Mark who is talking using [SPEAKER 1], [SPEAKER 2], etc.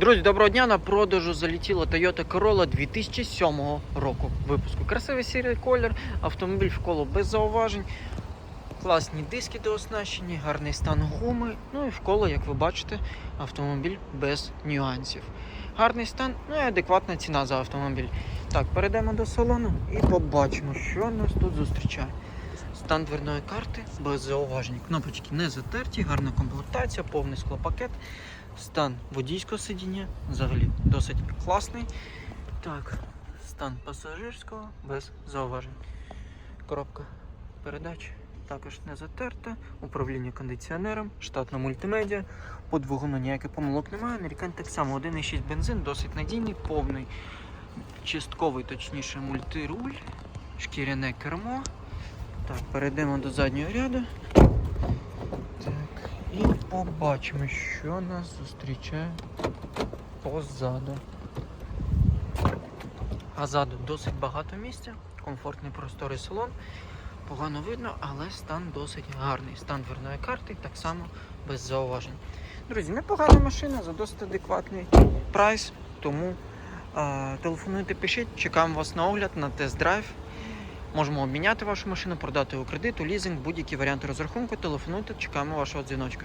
[SPEAKER 1] Друзі, доброго дня! На продажу залетіла Toyota Corolla 2007 року випуску. Красивий сірий колір, автомобіль в коло без зауважень, класні диски дооснащені, гарний стан гуми. Ну і в коло, як ви бачите, автомобіль без нюансів. Гарний стан, ну і адекватна ціна за автомобіль. Так, перейдемо до салону і побачимо, що нас тут зустрічає. Стан дверної карти без зауважень. Кнопочки не затерті, гарна комплектація, повний склопакет. Стан водійського сидіння взагалі досить класний. Так, стан пасажирського без зауважень. Коробка передач також не затерта. Управління кондиціонером, штатна мультимедіа. По двигуну ніяких помилок немає. Нарікань так само 1,6 бензин, досить надійний, повний, частковий, точніше, мультируль, шкіряне кермо. Так, перейдемо до заднього ряду. Так, і побачимо, що нас зустрічає позаду. А ззаду досить багато місця, комфортний просторий салон. Погано видно, але стан досить гарний. Стан дверної карти так само без зауважень. Друзі, непогана машина за досить адекватний прайс. Тому е, телефонуйте, пишіть, чекаємо вас на огляд, на тест-драйв. Можемо обміняти вашу машину, продати у кредит, у лізинг, будь-які варіанти розрахунку. Телефонуйте, чекаємо вашого дзвіночка.